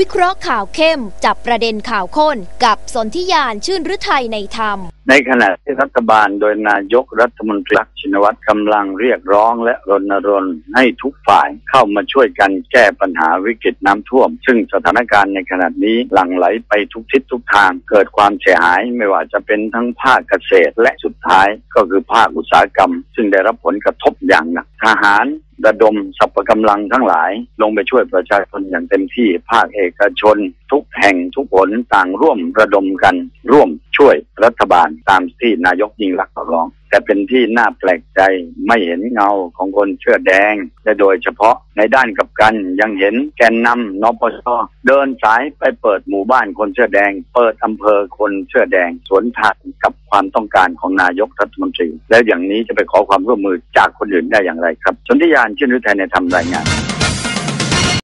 วิเคราะห์ข่าวเข้ม จับประเด็นข่าวข้น กับสนธิยานชื่นฤทัยในธรรม ในขณะที่รัฐบาลโดยนายกรัฐมนตรีชินวัตรกำลังเรียกร้องและรณรงค์ให้ทุกฝ่ายเข้ามาช่วยกันแก้ปัญหาวิกฤตน้ำท่วม ซึ่งสถานการณ์ในขณะนี้หลั่งไหลไปทุกทิศทุกทาง เกิดความเสียหายไม่ว่าจะเป็นทั้งภาคเกษตรและสุดท้ายก็คือภาคอุตสาหกรรม ซึ่งได้รับผลกระทบอย่างหนักทหาร ระดมสรรพกำลังทั้งหลาย ลงไปช่วยประชาชนอย่างเต็มที่ภาคเอกชน ทุกแห่งทุกผลต่างร่วมระดมกัน ร่วมช่วย รัฐบาลตามที่นายกยิ่งรักษณ์ร้อง แต่เป็นที่น่าแปลกใจไม่เห็นเงาของคนเสื้อแดง และโดยเฉพาะในด้านกับกันยังเห็นแกนนำนปชเดินสายไปเปิดหมู่บ้านคนเสื้อแดง เปิดอำเภอคนเสื้อแดง สวนทางกับความต้องการของนายกรัฐมนตรี แล้วอย่างนี้จะไปขอความร่วมมือจากคนอื่นได้อย่างไรครับชนทิยานชื่นฤทัยในทำรายงาน